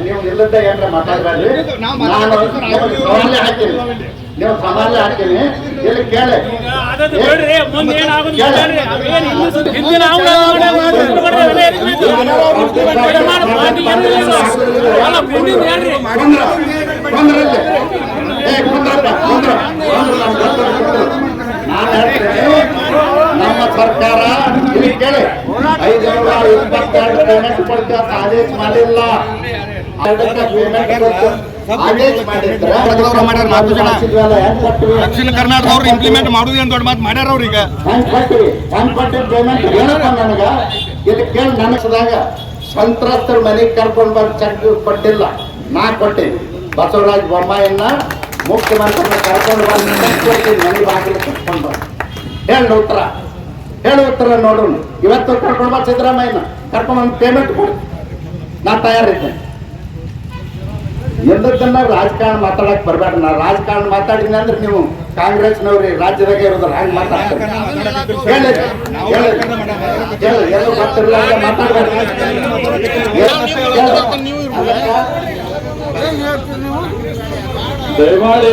ನೀವು ಇಲ್ಲದ ಏನ್ರ ನಾನು ಸವಾಲೇ ಹಾಕ್ತೀನಿ. ನೀವು ಸವಾಲೇ ಹಾಕ್ತೀನಿ. ಇಲ್ಲಿ ಕೇಳಿ. ನಮ್ಮ ಸರ್ಕಾರ ಇಲ್ಲಿ ಕೇಳಿ. ಐದುನೂರ ಇಪ್ಪತ್ತೆರಡು ಪೇಮೆಂಟ್ ಕೊಡ್ತೇವೆ ಅಂತ ಆದೇಶ ಮಾಡಿಲ್ಲ? ದಕ್ಷಿಣ ಕರ್ನಾಟಕದವ್ರು ಇಂಪ್ಲಿಮೆಂಟ್ ಮಾಡುದು ಏನ್ ದೊಡ್ಡ ಮಾತು ಮಾಡ್ಯಾರ ಅವ್ರೀಗ ಪೇಮೆಂಟ್ ಏನಪ್ಪ ನನಗ? ಇದಕ್ಕೆ ನನಸದಾಗ ಸಂತ್ರಸ್ತರ ಮನೆಗೆ ಕರ್ಕೊಂಡು ಬಂದು ಚೆಕ್ ಕೊಟ್ಟಿಲ್ಲ. ನಾ ಕೊಟ್ಟೆ. ಬಸವರಾಜ ಬೊಮ್ಮಾಯನ್ನ ಮುಖ್ಯಮಂತ್ರಿ ಕರ್ಕೊಂಡು ಬಂದು ಮನೆ ಬಾಗಿಲು ಕರ್ಕೊಂಡು ಬಂದು. ಹೇಳಿ ಉತ್ತರ. ಹೇಳಿ ಉತ್ತರ ನೋಡೋಣ ಇವತ್ತು ಕರ್ಕೊಂಡು ಬಾ ಸಿದ್ದರಾಮಯ್ಯನ. ಕರ್ಕೊಂಡು ಬಂದು ಪೇಮೆಂಟ್ ಕೊಡಿ. ನಾ ತಯಾರಿದ್ದೇನೆ ಎಲ್ಲದನ್ನ ರಾಜಕಾರಣ ಮಾತಾಡಕ್ ಬರ್ಬೇಡ ನಾ ರಾಜಕಾರಣ ಮಾತಾಡಿನಿ ಅಂದ್ರೆ ನೀವು ಕಾಂಗ್ರೆಸ್ನವ್ರಿ ರಾಜ್ಯದಾಗ ಇರೋದ್ರ ಹಂಗ್ ಮಾತಾಡ್ತಾರೆ. ಮಾತಾಡ್ಬೇಡ ದಯಮಾಡಿ